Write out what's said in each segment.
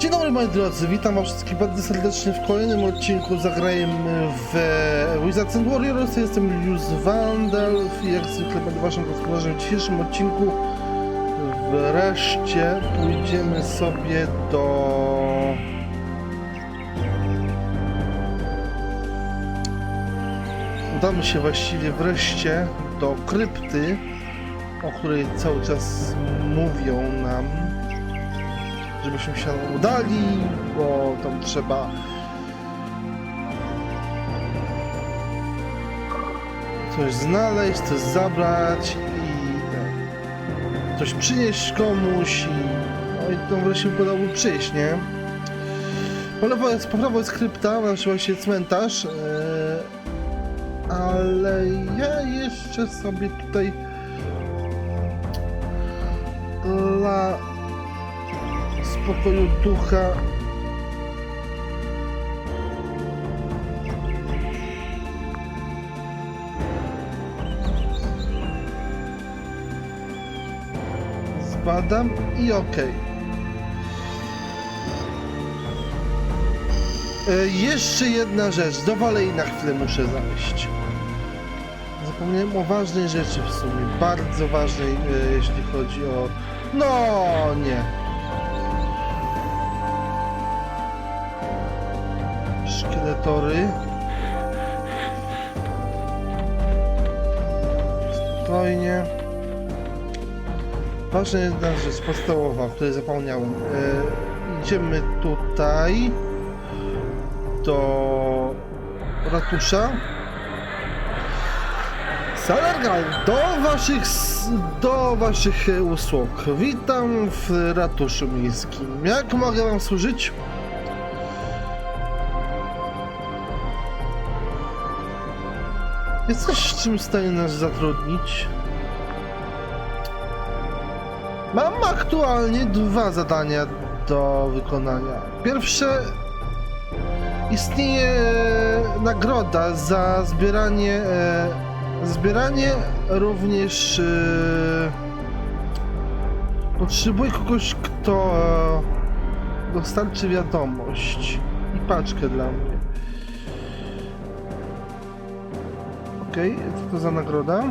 Dzień dobry moi drodzy, witam was wszystkich bardzo serdecznie w kolejnym odcinku Zagrajemy w Wizards and Warriors. Jestem Julius Vandal i jak zwykle będę waszym gospodarzem w dzisiejszym odcinku. Wreszcie pójdziemy sobie do... Udamy się właściwie wreszcie do krypty, o której cały czas mówią nam żebyśmy się udali, bo tam trzeba coś znaleźć, coś zabrać i tak, coś przynieść komuś i no i to wreszcie udało przyjść, nie? Po lewo jest, po prawo jest krypta, nazywa się cmentarz, yy, ale ja jeszcze sobie tutaj dla spokoju ducha. Zbadam i okej. E, Jeszcze jedna rzecz, do Walei na chwilę muszę zajść. Zapomniałem o ważnej rzeczy w sumie, bardzo ważnej, e, jeśli chodzi o... No, nie. Szkieletory. Spokojnie. Ważna jedna rzecz podstawowa, której zapomniałem. E, idziemy tutaj do ratusza. Salergal, do waszych, do waszych usług. Witam w ratuszu miejskim. Jak mogę wam służyć? Jest coś, czym w stanie nas zatrudnić? Mam aktualnie dwa zadania do wykonania. Pierwsze istnieje nagroda za zbieranie e, zbieranie również e, potrzebuję kogoś, kto e, dostarczy wiadomość i paczkę dla mnie. Okej, co to za nagroda?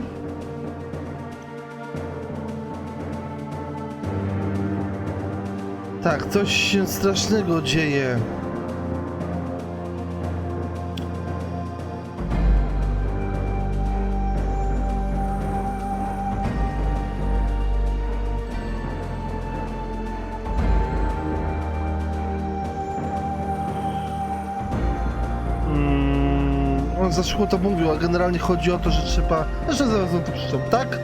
Tak, coś się strasznego dzieje. On za szkło to mówił, a generalnie chodzi o to, że trzeba... Zresztą zaraz on to przeczytam, tak?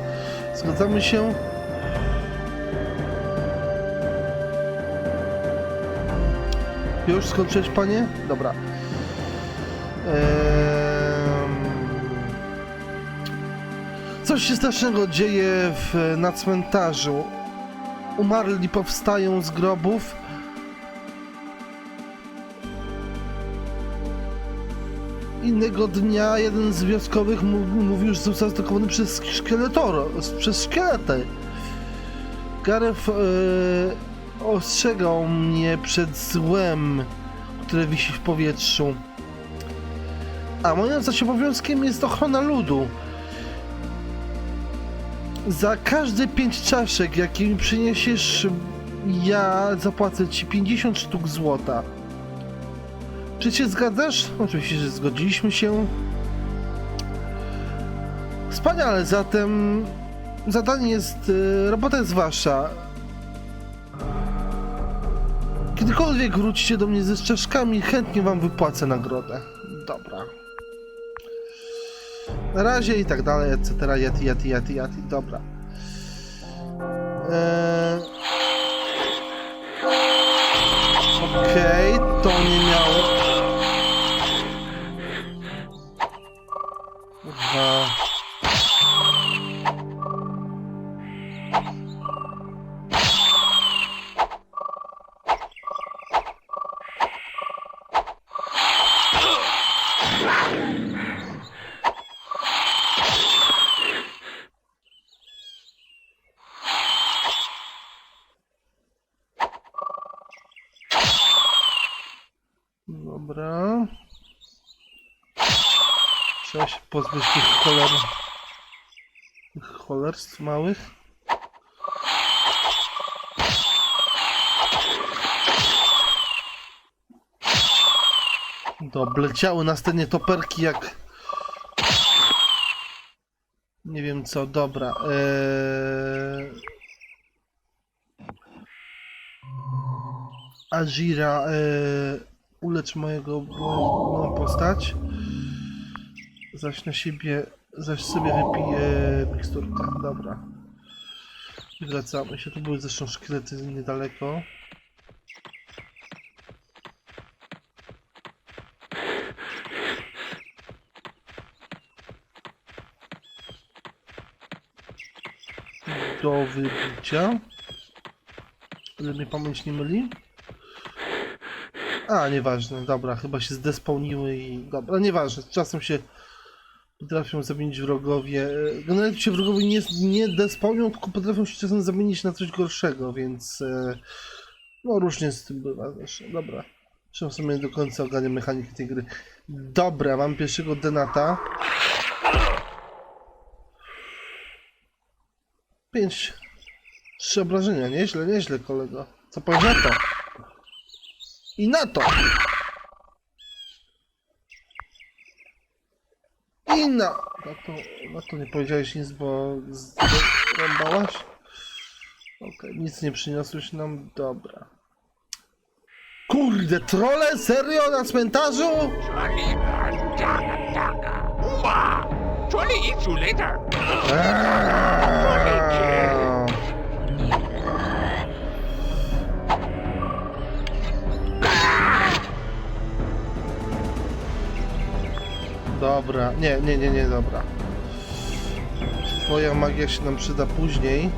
Zgadzamy się. Już skończyłeś, panie? Dobra. Ehm... Coś się strasznego dzieje w, na cmentarzu. Umarli powstają z grobów. Innego dnia jeden z wioskowych mówił, że został zaatakowany przez szkieletoro, przez szkielety. Gareth e, ostrzegał mnie przed złem, które wisi w powietrzu. A moim zaś obowiązkiem jest ochrona ludu. Za każde pięć czaszek, jakie mi przyniesiesz, ja zapłacę ci 50 sztuk złota. Czy się zgadzasz? Oczywiście, że zgodziliśmy się. Wspaniale, zatem zadanie jest, y, robota jest wasza. Kiedykolwiek wrócicie do mnie ze szczeszkami, chętnie wam wypłacę nagrodę. Dobra. Na razie i tak dalej, etc. Yeti, yeti, yeti, yeti. Dobra. Eee... Okej, to nie miało. Kurwa. Pozbyć tych choler... tych cholerstw małych. Dobleciały nas te jak... Nie wiem co, dobra. Eee... Azira, eee... ulecz mojego, moją postać. Zaś na siebie, zaś sobie wypiję miksturkę. Dobra. I Wracamy się. Tu były zresztą szkielety niedaleko. Do wybicia. Ile mnie pamięć nie myli. A, nieważne, dobra, chyba się zdespawniły i... Dobra, nieważne, czasem się potrafią zamienić wrogowie. E, Generalnie się wrogowie nie, nie despawnią, tylko potrafią się czasem zamienić na coś gorszego, więc... e, No, różnie z tym bywa zresztą, dobra. Zresztą w sumie do końca ogarniam mechaniki tej gry. Dobra, mam pierwszego denata. Pięć. Trzy obrażenia, nieźle, nieźle kolego. Co powiesz na to? I na to! I na... Na to, na to nie powiedziałeś nic, bo zrąbałaś? Okej, nic nie przyniosłeś nam, dobra. Kurde, trole? Serio? Na cmentarzu? Johnny Dobra, nie, nie, nie, nie, dobra. Twoja magia się nam przyda później.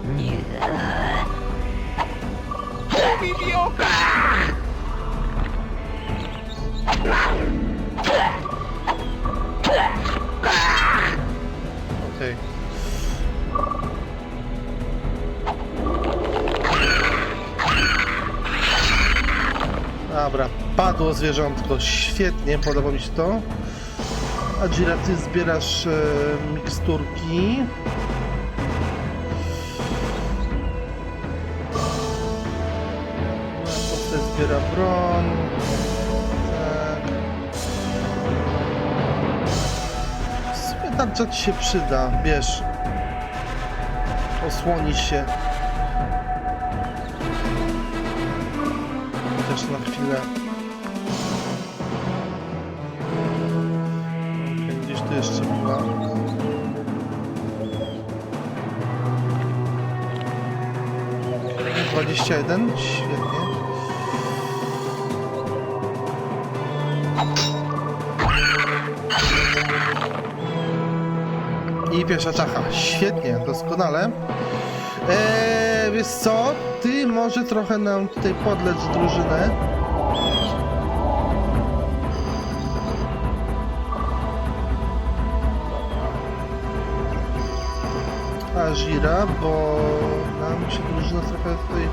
Okej. Dobra, padło zwierzątko, świetnie, podoba mi się to. Adzira, ty zbierasz e, miksturki. Postać zbiera broń. Tak. Tarcza ci się przyda, wiesz. Osłonić się. Chociaż na chwilę. 21, świetnie. I pierwsza czacha, świetnie, doskonale. Eee, wiesz co, ty może trochę nam tutaj podleć drużynę. Azira, bo nam się drużyna trochę tutaj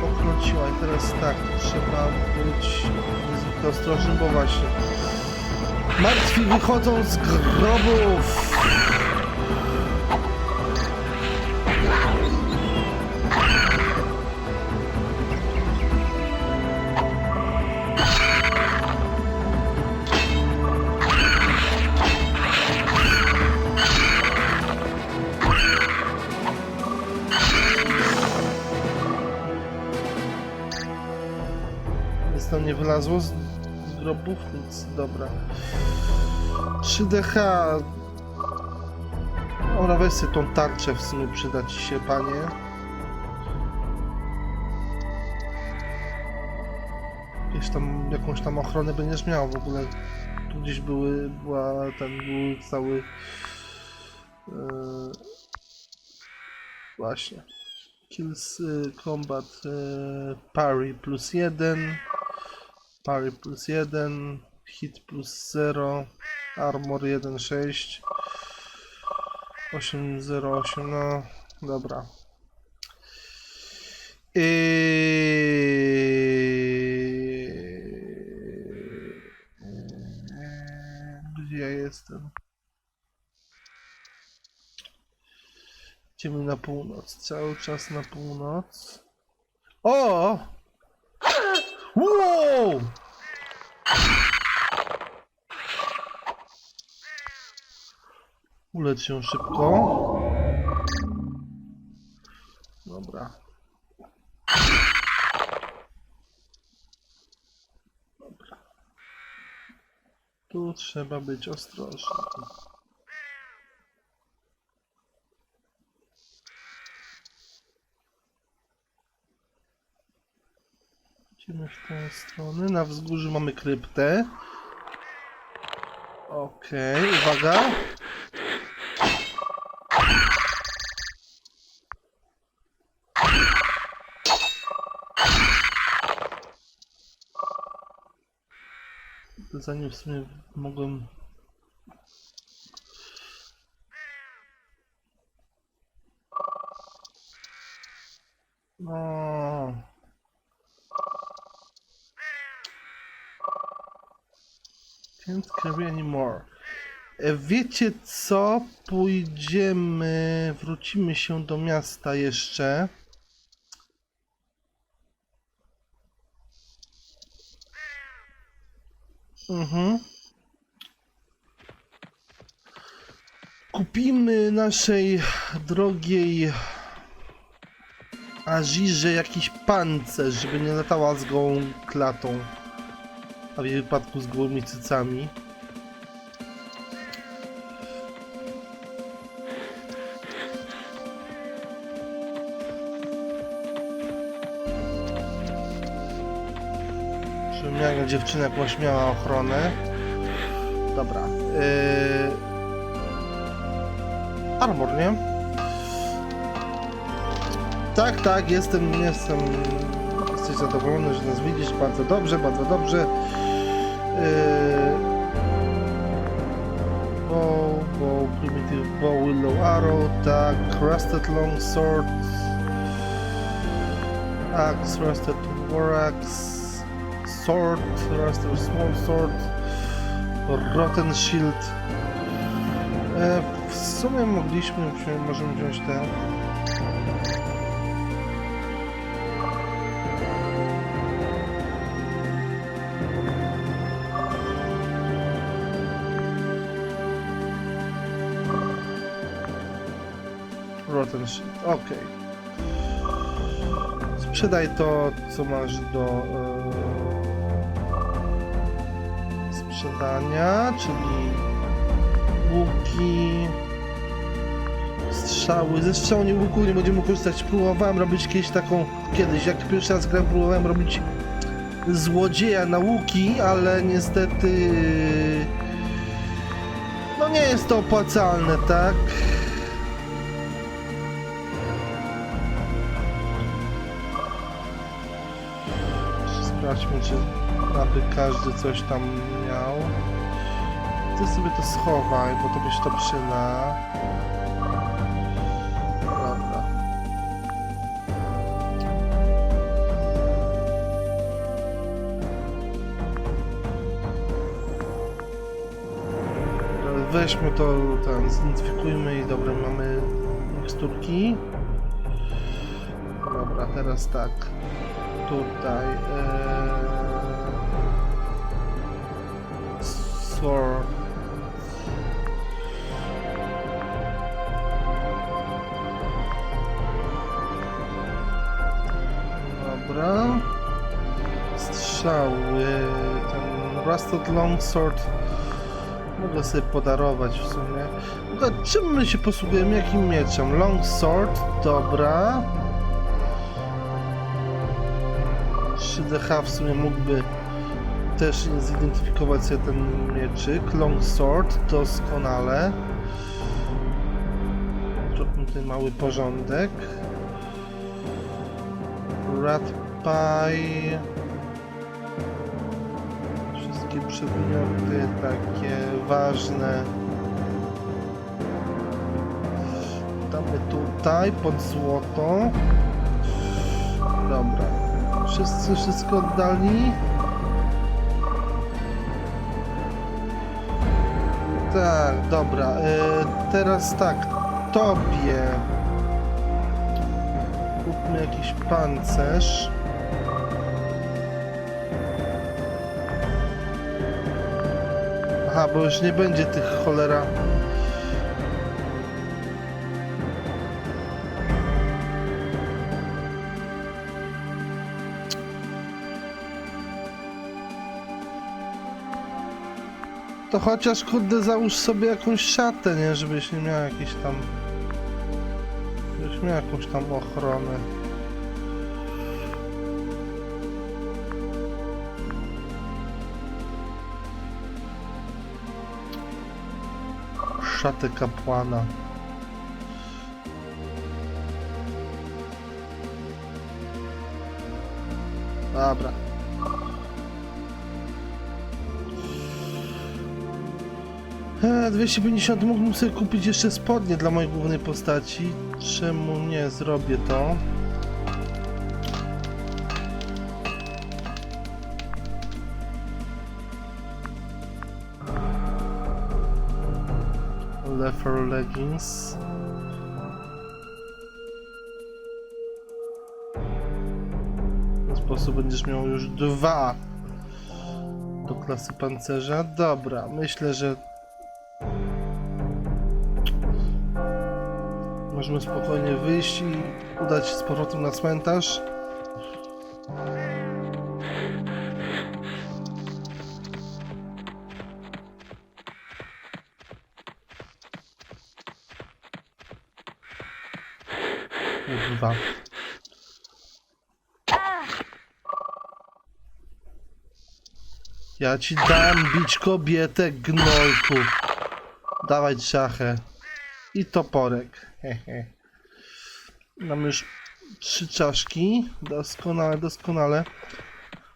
pokręciła. I teraz tak, trzeba być niezwykle ostrożnym, bo właśnie martwi wychodzą z grobów. Wylazło z, grobów, więc dobra. 3DH. Dobra, weź sobie tą tarczę, w sumie przyda ci się, panie. Jakieś tam, jakąś tam ochronę będziesz miał w ogóle. Tu gdzieś były, była, ten był cały... Yy, właśnie. Kills y, combat y, parry plus 1, Pali plus 1, hit plus 0, armor 1,6, 8,08, no dobra. I... Gdzie ja jestem? Idziemy na północ, cały czas na północ. O! Wow! Ulecz się szybko. Dobra. Dobra. Tu trzeba być ostrożnym. Idziemy w tę stronę. Na wzgórzu mamy kryptę. Okej, uwaga. Zanim w sumie mogłem... No. Can't carry anymore. E, Wiecie co? Pójdziemy, wrócimy się do miasta jeszcze. Mhm. Kupimy naszej drogiej Azirze jakiś pancerz, żeby nie latała z gołą klatą. A w jej wypadku z gołymi cycami. Żeby miała dziewczyna jakąś miała ochronę. Dobra. Yy... Armor, nie? Tak, tak, jestem, jestem. Jesteś zadowolony, że nas widzisz. Bardzo dobrze, bardzo dobrze. Yy... Bow, bow, primitive bow, willow arrow, tak, rusted long sword, axe, rusted war axe, sword, rusted small sword, rotten shield. E, w sumie mogliśmy, możemy wziąć ten. Shield, okej. Sprzedaj to, co masz do e, sprzedania, czyli łuki, strzały. Ze strzału nie łuku nie będziemy korzystać. Próbowałem robić kiedyś taką, kiedyś, jak pierwszy raz grałem, próbowałem robić złodzieja na łuki, ale niestety no nie jest to opłacalne, tak? Sprawdźmy, czy aby każdy coś tam miał. Ty sobie to schowaj, bo tobie się to przyda. Dobra, Weźmy to, ten, zidentyfikujmy i dobra, mamy miksturki. Dobra, teraz tak. Tutaj. Ee... Sword. Dobra. Strzały. Ten Rusted Longsword. Mogę sobie podarować w sumie. Tylko czym my się posługujemy? Jakim mieczem? Longsword. Dobra. 3DH w sumie mógłby też zidentyfikować sobie ten mieczyk. Longsword. Doskonale. Zróbmy tutaj mały porządek. Rat Pie. Wszystkie przedmioty takie ważne. Damy tutaj pod złoto. Dobra. Wszyscy wszystko oddali. Tak, dobra. E, teraz tak, tobie. Kupmy jakiś pancerz. Aha, bo już nie będzie tych cholera. To chociaż kurde załóż sobie jakąś szatę, nie? Żebyś nie miał jakiejś tam... Żebyś miał jakąś tam ochronę. Szatę kapłana. Dobra. E, 250 mógłbym sobie kupić jeszcze spodnie dla mojej głównej postaci. Czemu nie zrobię to? Leather leggings. W ten sposób będziesz miał już dwa do klasy pancerza. Dobra, myślę, że Możemy spokojnie wyjść i udać się z powrotem na cmentarz. Kurwa. Ja ci dam bić kobietę, gnojku. Dawaj szachę. I toporek. Hehe. Mamy już trzy czaszki. Doskonale, doskonale.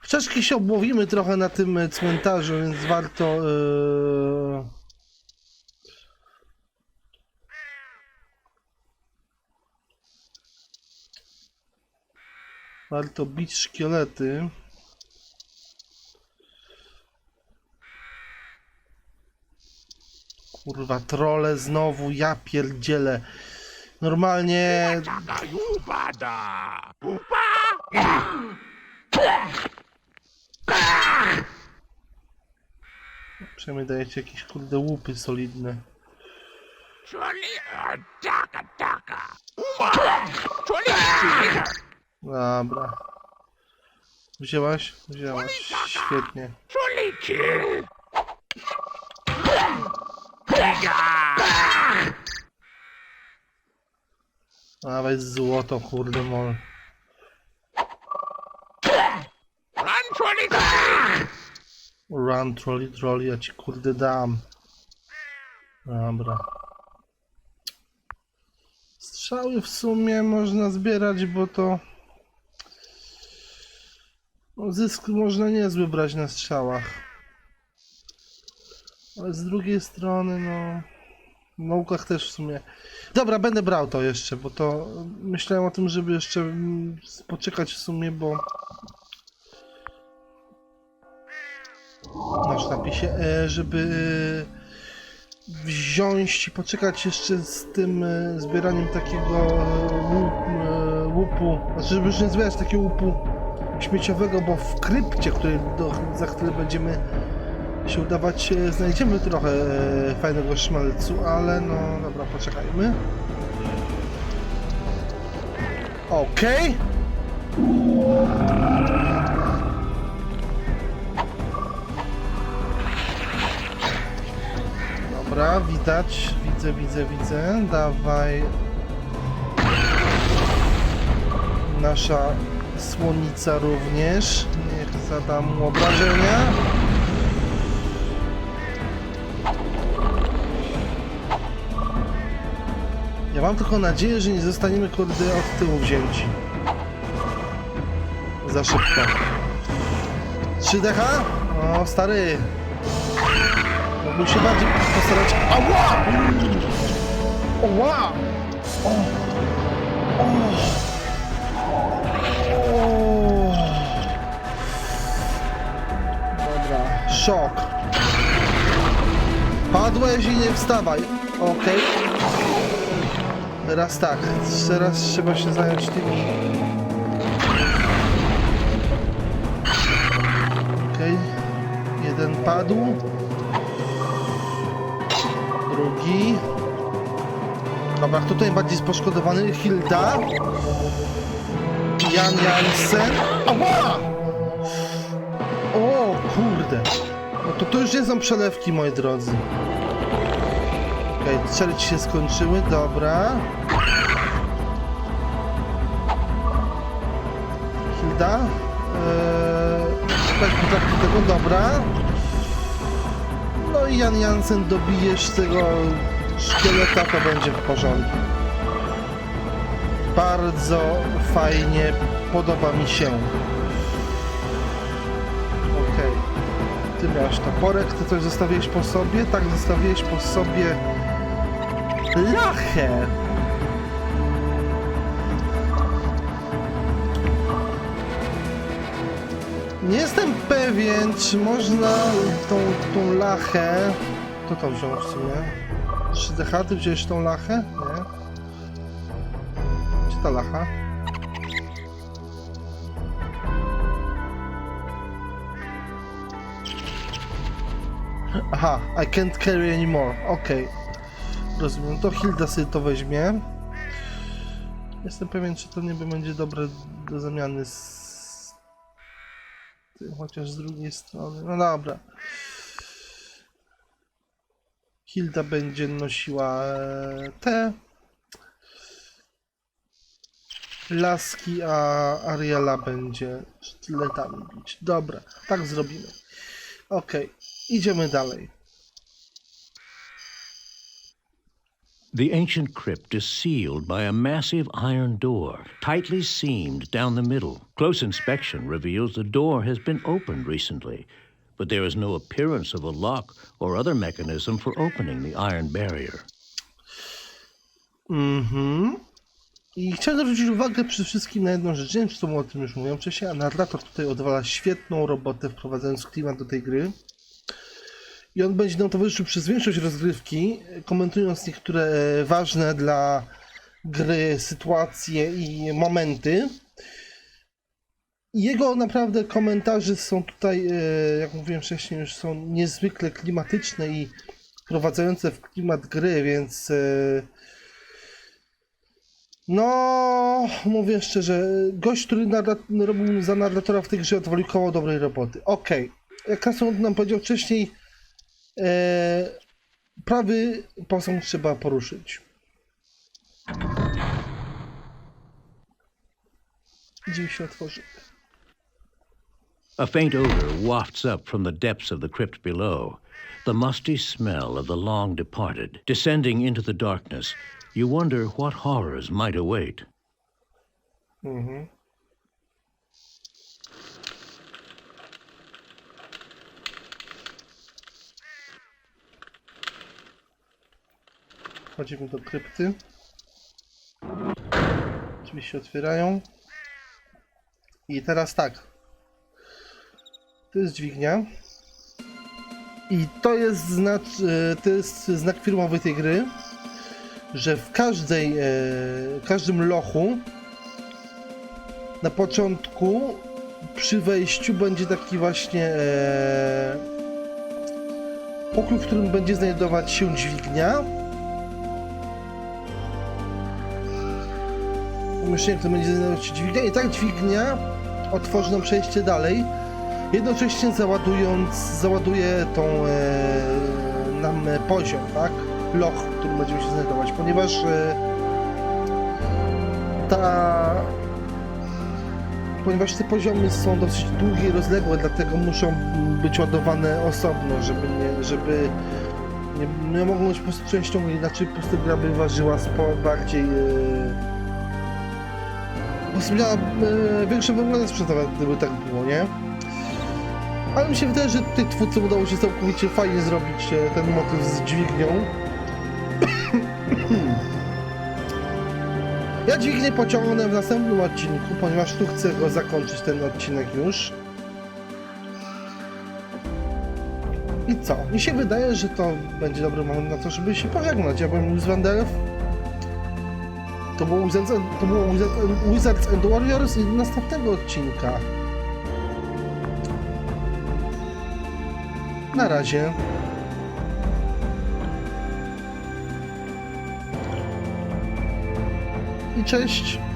W czaszki się obłowimy trochę na tym cmentarzu, więc warto. Yy... Warto bić szkielety. Kurwa, trole znowu, ja pierdzielę. Normalnie przynajmniej dajecie jakieś kurde łupy solidne. Dobra. Wzięłaś? Wzięłaś. Świetnie. Dawaj złoto, kurde mol. Run, czuli... Run, trolley, trolley, ja ci kurde dam. Dobra. Strzały w sumie można zbierać, bo to... Zysk można niezły brać na strzałach. Ale z drugiej strony, no... W naukach też w sumie. Dobra, będę brał to jeszcze, bo to myślałem o tym, żeby jeszcze mm, poczekać w sumie, bo masz napisie, e, żeby wziąć i poczekać jeszcze z tym e, zbieraniem takiego e, łup, e, łupu, znaczy żeby już nie zbierać takiego łupu śmieciowego, bo w krypcie, której do, za chwilę będziemy się udawać, e, znajdziemy trochę e, fajnego szmelcu, ale no dobra, poczekajmy. Okej. Dobra, widać, widzę, widzę, widzę. Dawaj. Nasza słonica również. Niech zada mu obrażenia. Ja mam tylko nadzieję, że nie zostaniemy kurde od tyłu wzięci. Za szybko. 3 DH? O, stary. Mógłbym się bardziej postarać. Ała! Ała! O! O! O! Dobra, szok. Padłeś i nie wstawaj. Okej. Teraz tak. Teraz trzeba się zająć tym. Okej. Jeden padł. Drugi. Dobra, tutaj bardziej poszkodowany? Hilda. Jan Jansen. Ała! O kurde. No to to już nie są przelewki, moi drodzy. Okay, strzały ci się skończyły, dobra. Hilda. Eee, tak do tego, dobra. No i Jan Jansen dobijesz tego szkieleta, to będzie w porządku. Bardzo fajnie, podoba mi się. Okej. Ty miałeś toporek, ty coś zostawiłeś po sobie? Tak, zostawiłeś po sobie lachę. Nie jestem pewien, czy można tą, tą lachę... Kto to wziął w sumie? 3DH, ty wziąłeś tą lachę? Nie. Gdzie ta lacha? Aha, I can't carry anymore. Okej. Rozumiem. To Hilda sobie to weźmie. Jestem pewien, czy to nie będzie dobre do zamiany z chociaż z drugiej strony. No dobra. Hilda będzie nosiła e, te laski, a Ariela będzie sztyletami bić. Dobra, tak zrobimy. Okej, idziemy dalej. The ancient crypt is sealed by a massive iron door, tightly seamed down the middle. Close inspection reveals the door has been opened recently, but there is no appearance of a lock or other mechanism for opening the iron barrier. Mhm. I chciałem zwrócić uwagę przede wszystkim na jedną rzecz. Nie wiem, czy to o tym już mówiłem wcześniej, a narrator tutaj odwala świetną robotę, wprowadzając klimat do tej gry. I on będzie nam towarzyszył przez większość rozgrywki, komentując niektóre e, ważne dla gry sytuacje i momenty. Jego naprawdę komentarze są tutaj, e, jak mówiłem wcześniej, już są niezwykle klimatyczne i wprowadzające w klimat gry, więc e, no, mówię szczerze, gość, który robił za narratora w tej grze odwalił koło dobrej roboty. Okej, jak Kason nam powiedział wcześniej, e, prawy posąg trzeba poruszyć. Drzwi się otworzy. A faint odor wafts up from the depths of the crypt below, the musty smell of the long departed. Descending into the darkness, you wonder what horrors might await. Mhm. Wchodzimy do krypty. Drzwi się otwierają. I teraz tak. To jest dźwignia. I to jest, znak, e, to jest znak firmowy tej gry, że w każdej, e, każdym lochu na początku przy wejściu będzie taki właśnie e, pokój, w którym będzie znajdować się dźwignia. Pomieszczenie, które będzie znajdować się dźwignia i tak dźwignia otworzy nam przejście dalej, jednocześnie załadując, załaduje tą e, nam poziom, tak? Loch, w którym będziemy się znajdować, ponieważ e, ta ponieważ te poziomy są dosyć długie i rozległe, dlatego muszą być ładowane osobno, żeby nie, żeby nie, nie być po prostu częścią, inaczej po prostu gra by ważyła spo, bardziej yy, miała yy, większe wymagania sprzętowe, gdyby tak było, nie? Ale mi się wydaje, że tutaj twórcom udało się całkowicie fajnie zrobić e, ten motyw z dźwignią. Ja dźwignię pociągnę w następnym odcinku, ponieważ tu chcę go zakończyć ten odcinek już. I co? Mi się wydaje, że to będzie dobry moment na to, żeby się pożegnać. Ja byłem News Wanderów. To było Wizards and, to było Wizards and, Wizards and Warriors i następnego odcinka. Na razie. I cześć.